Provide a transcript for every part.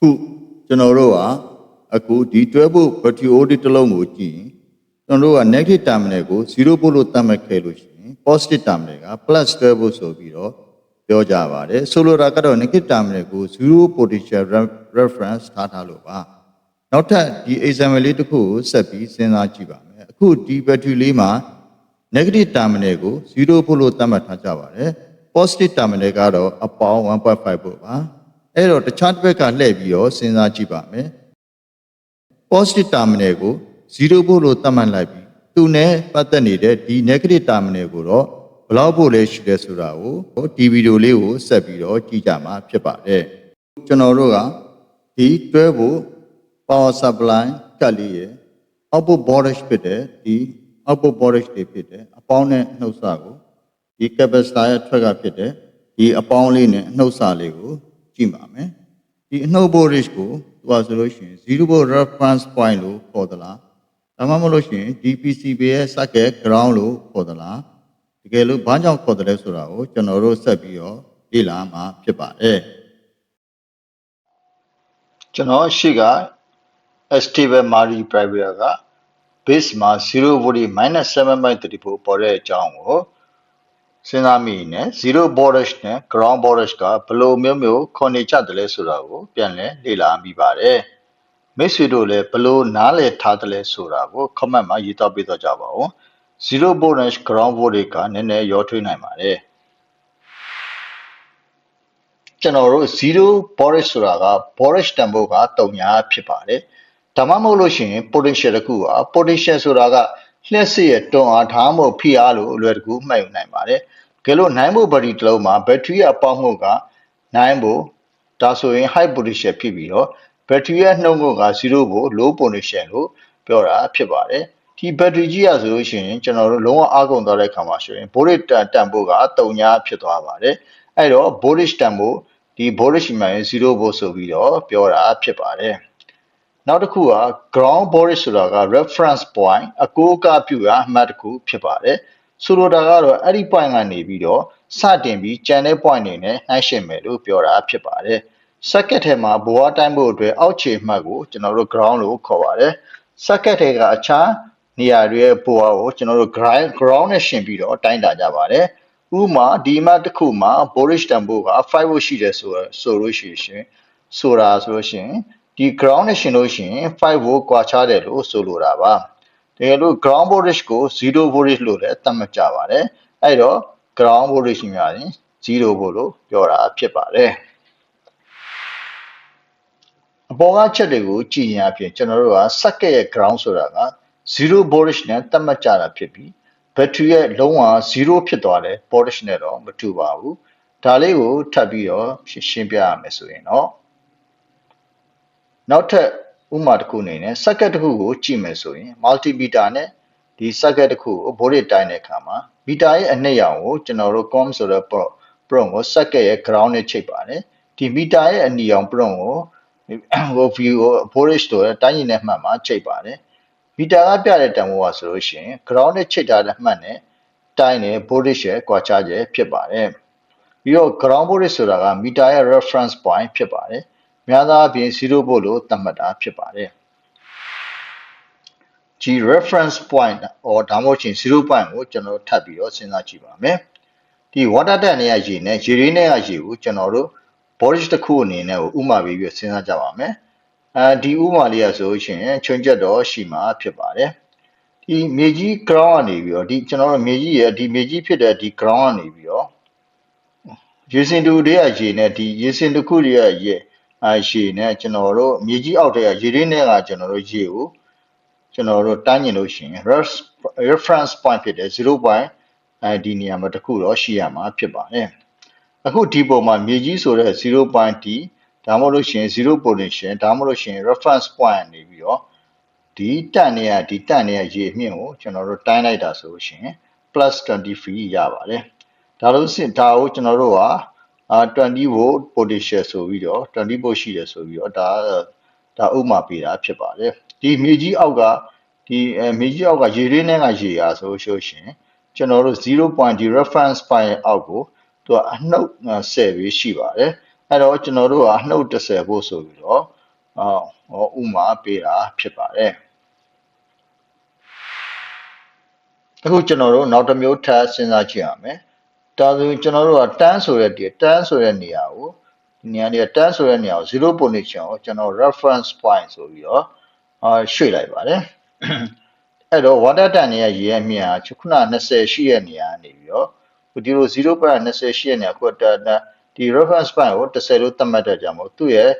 ခုကျွန်တော်တို့ကအခုဒီတွဲဖို့ battery audit တစ်လုံးကိုကြည့်ရင်ကျွန်တော်တို့က negative terminal ကို0ဖို့လို့သတ်မှတ်ခဲ့လို့ရှိရင် positive terminal က plus တွဲဖို့ဆိုပြီးတော့ပြောကြပါတယ်ဆိုလိုတာကတော့ negative terminal ကို0 potential re- reference ထားထားလို့ပါနောက်ထပ်ဒီ example လေးတစ်ခုကိုဆက်ပြီးစဉ်းစားကြည့်ပါမယ်အခုဒီ battery လေးမှာ negative terminal ကို0ဖို့လို့သတ်မှတ်ထားကြပါတယ် positive terminal ကတော့အပေါင်း1.5ဖို့ပါ အဲ့တော့တခြားတစ်ဘက်ကလှည့်ပြီးတော့စဉ်းစားကြည့်ပါမယ် positive terminal ကို0ဖို့လို့သတ်မှတ်လိုက်ပြီးသူနဲ့ပတ်သက်နေတဲ့ဒီ negative terminal ကိုတော့ဘယ်လောက်ဖို့လဲရှိလဲဆိုတာကိုဒီဗီဒီယိုလေးကိုဆက်ပြီးတော့ကြည့်ကြမှာဖြစ်ပါတယ်ကျွန်တော်တို့ကဒီတွဲဖို့ power supply ကတ်လေးရဲ့ output voltage ဖြစ်တဲ့ဒီ output voltage တွေဖြစ်တဲ့အပေါင်းနဲ့နှုတ်ဆကိုဒီ capacitor ရဲ့ထွက်ကဖြစ်တဲ့ဒီအပေါင်းလေးနဲ့နှုတ်ဆလေးကို ကြည့်ပါမယ်ဒီအနှုတ် voltage ကိုသူကဆိုလို့ရှိရင်0 volt reference point လို့ခေါ်သလားဒါမှမဟုတ်လို့ရှိရင် DPCB ရဲ့ circuit ground လို့ခေါ်သလားတကယ်လို့ဘာကြောင့်ခေါ်တယ်လဲဆိုတာကိုကျွန်တော်တို့ဆက်ပြီးတော့လေ့လာမှာဖြစ်ပါတယ်ကျွန်တော်ရှိက stable mari private က base မှာ0 volt -7.3 ဖို့ပေါ်တဲ့အကြောင်းကို စဉ်းစားမိနေ0 voltage နဲ့ ground voltage ကဘယ်လိုမျိုးမျိုးခွန်နေကြတယ်လဲဆိုတာကိုပြန်လည်လေ့လာမိပါတယ်မိတ်ဆွေတို့လည်းဘယ်လိုနားလည်ထားတယ်လဲဆိုတာကို comment မှာရေးသားပေးတော့ကြပါဦး0 voltage ground voltage ကနည်းနည်းရောထွေးနိုင်ပါတယ်ကျွန်တော်တို့0 voltage ဆိုတာက voltage တန်ဖိုးက3ညာဖြစ်ပါတယ်ဒါမှမဟုတ်လို့ရှိရင် potential တစ်ခုက potential ဆိုတာက လျှက်စစ်ရဲ့တွန်းအားဒါမှမဟုတ်ဖိအားလို့အလွယ်တကူမှတ်ယူနိုင်ပါတယ်။ကဲလို့နိုင်ဖို့ဘက်ထရီတစ်လုံးမှာဘက်ထရီရဲ့အပေါင်းမှုကနိုင်ဖို့ဒါဆိုရင် high potential ဖြစ်ပြီးတော့ဘက်ထရီရဲ့နှုန်းက0ကို low potential လို့ပြောတာဖြစ်ပါတယ်။ဒီဘက်ထရီကြီးရဆိုလို့ရှိရင်ကျွန်တော်တို့လုံးဝအားကုန်သွားတဲ့အခါမှာဆိုရင် voltage တန်တန်ဖို့က3ညာဖြစ်သွားပါတယ်။အဲ့တော့ voltage တန်ဖို့ဒီ voltage မှန်ရင်0 volt ဆိုပြီးတော့ပြောတာဖြစ်ပါတယ်။ နောက်တစ်ခုက ground voltage ဆိုတာက reference point အကိုးအကားပြုရာအမှတ်တစ်ခုဖြစ်ပါတယ်။ဆိုလိုတာကတော့အဲ့ဒီ point ကနေပြီးတော့စတင်ပြီးကျန်တဲ့ point တွေနဲ့နှိုင်းယှဉ်မယ်လို့ပြောတာဖြစ်ပါတယ်။ circuit ထဲမှာဘဝတိုင်းဖို့အတွက်အောက်ခြေအမှတ်ကိုကျွန်တော်တို့ ground လို့ခေါ်ပါတယ်။ circuit ထဲကအခြားနေရာတွေရဲ့ဘဝကိုကျွန်တော်တို့ ground ground နဲ့ရှင်ပြီးတော့တိုင်းတာကြပါတယ်။ဥပမာဒီအမှတ်တစ်ခုမှာ voltage တန်ဖိုးက5 volt ရှိတယ်ဆိုဆိုလို့ရှိရင်ဆိုတာဆိုလို့ရှိရင် ဒီ ground နဲ့ရှင်လို့ရှိရင်5 volt ကွာခြားတယ်လို့ဆိုလိုတာပါတကယ်လို့ ground voltage ကို0 voltage လို့လည်းသတ်မှတ်ကြပါတယ်အဲ့တော့ ground voltage များရင်0 volt လို့ပြောတာဖြစ်ပါတယ်အပေါ်ကချက်တွေကိုကြည့်ရင်အဖြစ်ကျွန်တော်တို့က circuit ရဲ့ ground ဆိုတာက0 voltage နဲ့သတ်မှတ်ကြတာဖြစ်ပြီးဘက်ထရီရဲ့လုံးဝ0ဖြစ်သွားတယ် voltage နဲ့တော့မတူပါဘူးဒါလေးကိုထပ်ပြီးတော့ရှင်းပြရမယ်ဆိုရင်တော့ နောက်ထပ်ဥပမာတစ်ခုအနေနဲ့ circuit တစ်ခုကိုကြည့်မယ်ဆိုရင် multimeter နဲ့ဒီ circuit တစ်ခုကို voltage တိုင်းတဲ့အခါမှာ meter ရဲ့အနက်ရောင်ကိုကျွန်တော်တို့ com ဆိုတဲ့ prong ကို circuit ရဲ့ ground နဲ့ချိတ်ပါတယ်ဒီ meter ရဲ့အနီရောင် prong ကိုဟို view ကို voltage ဆိုတဲ့တိုင်းရင်းတဲ့မှတ်မှာချိတ်ပါတယ် meter ကပြတဲ့တန်ဖိုးပါဆိုလို့ရှိရင် ground နဲ့ချိတ်ထားတဲ့မှတ်နဲ့တိုင်းတဲ့ voltage ရဲ့ ကွာခြားချက်ဖြစ်ပါတယ်ပြီးတော့ ground voltage ဆိုတာက meter ရဲ့ reference point ဖြစ်ပါတယ် များသောအားဖြင့် 0volt လို့သတ်မှတ်တာဖြစ်ပါတယ်ဒီ reference point ဟောဒါမှမဟုတ်ချင်း0 point ကိုကျွန်တော်ထပ်ပြီးတော့စဉ်းစားကြည့်ပါမယ်ဒီ water tank နဲ့ရေနဲ့ရေရင်းနဲ့ရေကိုကျွန်တော်တို့ voltage တစ်ခုအနေနဲ့ကိုဥမာပေးပြီးစဉ်းစားကြပါမယ်အဲဒီဥမာလေးရဆိုရှင်ချွန်ချက်တော့ရှိမှာဖြစ်ပါတယ်ဒီမြေကြီး ground ကနေပြီးတော့ဒီကျွန်တော်တို့မြေကြီးရဲ့ဒီမြေကြီးဖြစ်တဲ့ဒီ ground ကနေပြီးတော့ရေစင်တူတွေကရေနဲ့ဒီရေစင်တစ်ခုတွေကရေ အာရေနဲ့ကျွန်တော်တို့မြေကြီးအောက်ထဲကရေရင်းထဲကကျွန်တော်တို့ရေကိုကျွန်တော်တို့တိုင်းကျင်လို့ရှိရင် reference point ဖြစ်တဲ့0 point အဲဒီနေရာမှာတစ်ခုတော့ရှိရမှာဖြစ်ပါတယ်အခုဒီပုံမှာမြေကြီးဆိုတဲ့0 point t ဒါမှမဟုတ်လို့ရှိရင်0 potential ဒါမှမဟုတ်လို့ရှိရင် reference point နေပြီးတော့ဒီတက်နေရဒီတက်နေရရေအမြင့်ကိုကျွန်တော်တို့တိုင်းလိုက်တာဆိုလို့ရှိရင် plus 20 feet ရပါတယ်ဒါလို့စစ်ဒါကိုကျွန်တော်တို့က အာ20 volt potential ဆိုပြီးတော့20 volt ရှိတယ်ဆိုပြီးတော့ဒါဒါဥမာပေးတာဖြစ်ပါတယ်ဒီမြေကြီးအောက်ကဒီအဲမြေကြီးအောက်ကရေရင်းနဲ့ကရေအားဆိုလို့ရှိရင်ကျွန်တော်တို့0.0 reference point အောက်ကိုသူကအနှုတ်10ပဲရှိပါတယ်အဲ့တော့ကျွန်တော်တို့ကအနှုတ်10ဖို့ဆိုပြီးတော့အော်ဟောဥမာပေးတာဖြစ်ပါတယ်အခုကျွန်တော်တို့နောက်တစ်မျိုးထပ်စဉ်းစားကြည့်ရမယ် ဒါဆိုရင်ကျွန်တော်တို့ကတန်းဆိုတဲ့ဒီတန်းဆိုတဲ့နေရာကိုဒီနေရာနေတန်းဆိုတဲ့နေရာကို0 position ကိုကျွန်တော် reference point ဆိုပြီးတော့အာရွှေ့လိုက်ပါတယ်အဲ့တော့ water tan ရဲ့ရေရဲ့မြာခုန20ရှိရဲ့နေရာနေပြီးတော့ဒီလို0.20ရှိရဲ့နေရာကိုဒီ reference point ကို10လို့သတ်မှတ်တဲ့ကြောင့်မို့သူ့ရဲ့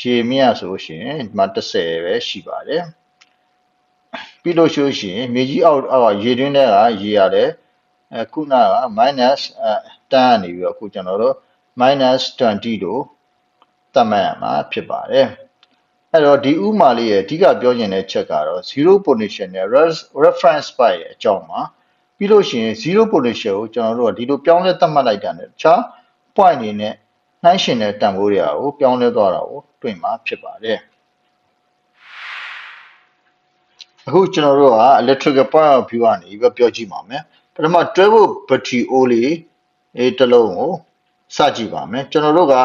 ရေမြာဆိုရှင်ဒီမှာ10ပဲရှိပါတယ်ပြီးလို့ရှိရင်မြေကြီးအောက်အောက်ရေတွင်းထဲကရေရတယ် အဲခုနက minus အဲ10ကနေပြီးတော့အခုကျွန်တော်တို့ minus 20လို့သတ်မှတ်ရမှာဖြစ်ပါတယ်အဲ့တော့ဒီဥမာလေးရဲ့အဓိကပြောချင်တဲ့ချက်ကတော့0 position နဲ့ reference by ရဲ့အကြောင်းမှာပြီးလို့ရှိရင်0 position ကိုကျွန်တော်တို့ကဒီလိုပြောင်းလဲသတ်မှတ်လိုက်တာ ਨੇ တခြား point အနေနဲ့နှိုင်းရှင်တဲ့တန်ဖိုးတွေကိုပြောင်းလဲသွားတာကိုတွေ့မှာဖြစ်ပါတယ်အခုကျွန်တော်တို့က electrical point of view ကနေပြီးပြောကြည့်ပါမယ် ပထမ 12 volt battery အိုးလေးအဲတစ်လုံးကိုစကြည့်ပါမယ်ကျွန်တော်တို့က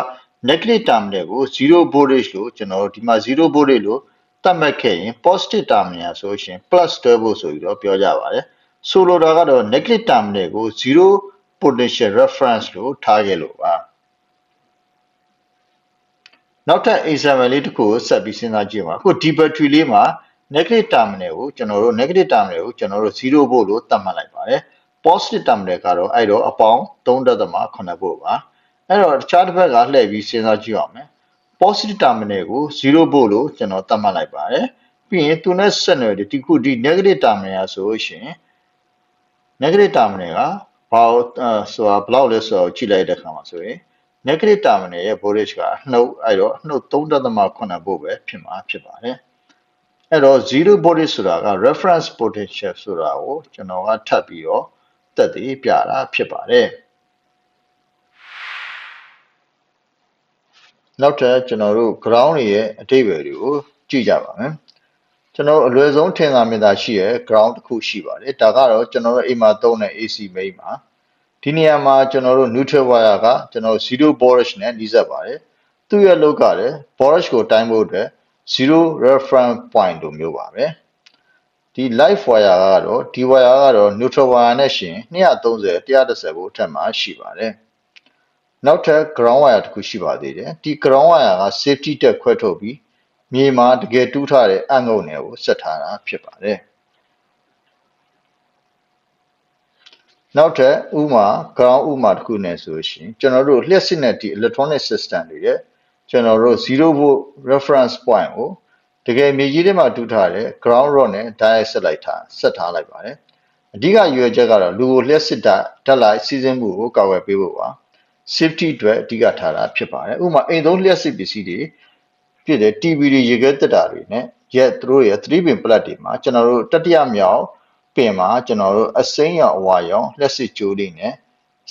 negative terminal ကို0 voltage လို့ကျွန်တော်တို့ဒီမှာ0 voltage လို့သတ်မှတ်ခဲ့ရင် positive terminal ဆိုရှင် plus 12 volt ဆိုပြီးတော့ပြောကြပါတယ်ဆိုလိုတာကတော့ negative terminal ကို0 potential reference လို့ထားခဲ့လို့ပါနောက်ထပ် example လေးတစ်ခုကိုဆက်ပြီးစဉ်းစားကြည့်ပါအခုဒီ battery လေးမှာ negative terminal ကိုကျွန်တော်တို့ negative terminal ကိုကျွန်တော်တို့0 volt လို့သတ်မှတ်လိုက်ပါတယ် positive terminal ကတော့အဲ့တော့အပေါင်း3.8 volt ပါအဲ့တော့တခြားတစ်ဘက်ကလှည့်ပြီးစဉ်းစားကြည့်အောင်မယ် positive terminal ကို0 volt လို့ကျွန်တော်သတ်မှတ်လိုက်ပါတယ်ပြီးရင်သူနဲ့ဆက်နွယ်တဲ့ဒီခုဒီ negative terminal ဆိုလို့ရှိရင် negative terminal ကဘာဆိုတာဘယ်လောက်လဲဆိုတော့ကြည့်လိုက်တဲ့အခါမှာဆိုရင် negative terminal ရဲ့ voltage ကအနှုတ်အဲ့တော့အနှုတ်3.8 volt ပဲဖြစ်မှာဖြစ်ပါတယ်အဲ့တော့0 voltage ဆိုတာက reference potential ဆိုတာကိုကျွန်တော်ကထပ်ပြီးတော့ တက်တည်ပြတာဖြစ်ပါတယ်နောက်ထပ်ကျွန်တော်တို့ ground ရဲ့အတိတ်ပဲတွေကိုကြည့်ကြပါမယ်ကျွန်တော်အလွယ်ဆုံးထင်သာမြင်သာရှိရဲ့ ground တစ်ခုရှိပါတယ်ဒါကတော့ကျွန်တော်တို့အိမ်မှာသုံးတဲ့ AC main ပါဒီနေရာမှာကျွန်တော်တို့ neutral wire ကကျွန်တော်0 voltage နဲ့နှီးစပ်ပါတယ်သူ့ရဲ့လောက်ကလည်း voltage ကိုတိုင်းဖို့အတွက်0 reference point လိုမျိုးပါပဲ ဒီ live wire ကတော့ဒီ wire ကတော့ neutral wire နဲ့ရှင်230 130ဖို့အထက်မှာရှိပါတယ်နောက်ထပ် ground wire တစ်ခုရှိပါသေးတယ်ဒီ ground wire က safety တက်ခွဲထုတ်ပြီးမြေမှာတကယ်တူးထားတဲ့အငုံတွေကိုဆက်ထားတာဖြစ်ပါတယ်နောက်ထပ်ဥမာ ground ဥမာတစ်ခုနဲ့ဆိုရှင်ကျွန်တော်တို့လျှက်စစ်နဲ့ဒီ electronic system တွေရဲ့ကျွန်တော်တို့0 volt reference point ကို တကယ်မြေကြီးထဲမှာတူးထားတဲ့ ground rod နဲ့ direct ဆက်လိုက်ထားဆက်ထားလိုက်ပါတယ်အဓိကရွယ်ချက်ကတော့လူကိုလျှက်စစ်တာဓာတ်လိုက်စီးဆင်းမှုကိုကာကွယ်ပေးဖို့ပါ safety အတွက်အဓိကထားတာဖြစ်ပါတယ်ဥပမာအိမ်သုံးလျှက်စစ်ပစ္စည်းတွေဖြစ်တဲ့ TV တွေရေခဲတက်တာတွေနဲ့ရက်သူတို့ရဲ့3ပင် plat တွေမှာကျွန်တော်တို့တတိယမြောက်ပင်မှာကျွန်တော်တို့အစိမ်းရောင်အဝါရောင်လက်စစ်ကြိုးလေးနဲ့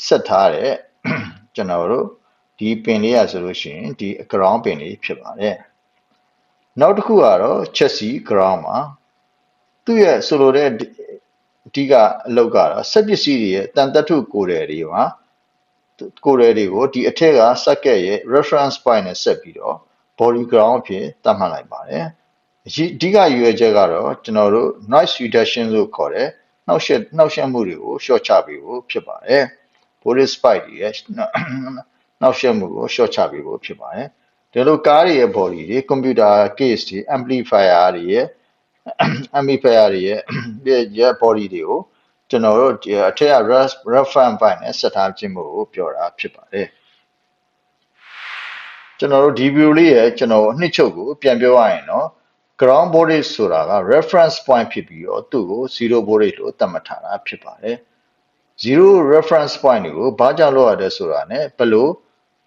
ဆက်ထားတဲ့ကျွန်တော်တို့ဒီပင်လေးရဆိုလို့ရှိရင်ဒီ ground ပင်လေးဖြစ်ပါတယ် နောက်တစ်ခုကတော့ chassis ground မှာသူ့ရဲ့ဆိုလိုတဲ့အဓိကအလုပ်ကတော့စက်ပစ္စည်းတွေရဲ့တန်တထုကိုယ်တယ်တွေမှာကိုယ်တယ်တွေကိုဒီအထက်က socket ရဲ့ reference point နဲ့ဆက်ပြီးတော့ body ground အဖြစ်သတ်မှတ်လိုက်ပါတယ်အဓိကရွယ်ချက်ကတော့ကျွန်တော်တို့ noise reduction လို့ခေါ်တဲ့နှောက်ယှက်နှောက်ယှက်မှုတွေကိုရှော့ချပေးဖို့ဖြစ်ပါတယ် body spike ရဲ့နှောက်ယှက်မှုကိုရှော့ချပေးဖို့ဖြစ်ပါတယ် ဒီလိုကားတွေရဲ့ body တွေ computer case တွေ amplifier တွေရဲ့ amplifier တွေရဲ့ရဲ့ body တွေကိုကျွန်တော်တို့အထက်က reference point နဲ့ဆက်ထားခြင်းကိုပြောတာဖြစ်ပါတယ်ကျွန်တော်တို့ဒီ view လေးရဲ့ကျွန်တော်အနှစ်ချုပ်ကိုပြန်ပြောရရင်တော့ ground voltage ဆိုတာက reference point ဖြစ်ပြီးတော့သူ့ကို0 voltage လို့သတ်မှတ်ထားတာဖြစ်ပါတယ်0 reference point ကိုဘာကြောင့်လောက်ရတဲ့ဆိုတာ ਨੇ ဘယ်လို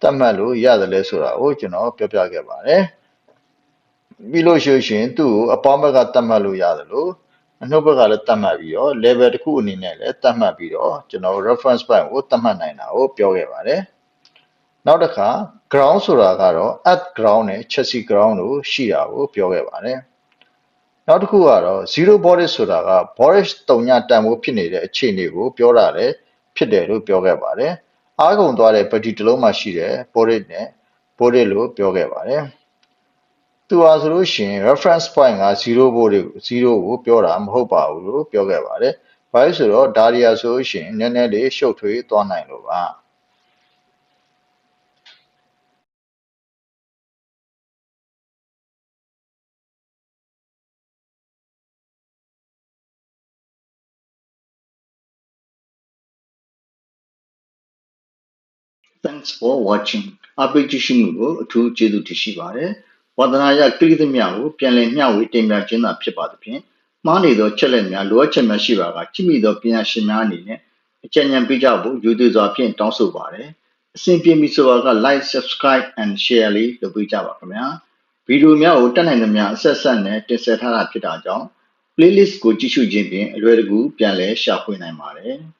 သတ်မှတ်လို့ရတယ်လဲဆိုတာကိုကျွန်တော်ပြောပြခဲ့ပါတယ်ပြီးလို့ရှိရင်သူ့ကိုအပေါင်းဘက်ကသတ်မှတ်လို့ရတယ်လို့အနှုတ်ဘက်ကလည်းသတ်မှတ်ပြီးတော့ level တစ်ခုအနေနဲ့လည်းသတ်မှတ်ပြီးတော့ကျွန်တော် reference point ကိုသတ်မှတ်နိုင်တာကိုပြောခဲ့ပါတယ်နောက်တစ်ခါ ground ဆိုတာကတော့ at ground နဲ့ chassis ground လို့ရှိတာကိုပြောခဲ့ပါတယ်နောက်တစ်ခုကတော့0 bodies ဆိုတာက bodies တုံညတန်ဖိုးဖြစ်နေတဲ့အခြေအနေကိုပြောတာလေဖြစ်တယ်လို့ပြောခဲ့ပါတယ် အားကုန်သွားတဲ့ body တစ်လုံးမှာရှိတဲ့ body နဲ့ body လို့ပြောခဲ့ပါတယ်သူဟာဆိုလို့ရှိရင် reference point က0ဘို့တွေကို0ကိုပြောတာမဟုတ်ပါဘူးလို့ပြောခဲ့ပါတယ်။ဘာလို့ဆိုတော့ဒါရီယာဆိုလို့ရှိရင်နည်းနည်းလေးရှုပ်ထွေးသွားနိုင်လို့ပါ။ Thanks for watching အပိတ်ကြည့်ရှုမှုကိုအထူးကျေးဇူးတင်ရှိပါတယ်။ဝါသနာရကလိသမျှကိုပြန်လည်မျှဝေတင်ပြခြင်းသာဖြစ်ပါသဖြင့်မှားနေသောချက်လက်များလိုအပ်ချက်များရှိပါကကြည့်မိသောပညာရှင်များအနေနဲ့အကြံဉာဏ်ပေးကြဖို့ယူသေးစွာဖြင့်တောင်းဆိုပါတယ်။အဆင်ပြေပြီဆိုတော့က like subscribe and share လေးလုပ်ပေးကြပါခင်ဗျာ။ဗီဒီယိုများကိုတက်နိုင်သမျှအဆက်ဆက်နဲ့တင်ဆက်ထားတာဖြစ်တာကြောင့် playlist ကိုကြည့်ရှုခြင်းဖြင့်အလွယ်တကူပြန်လည်ရှာဖွေနိုင်ပါတယ်။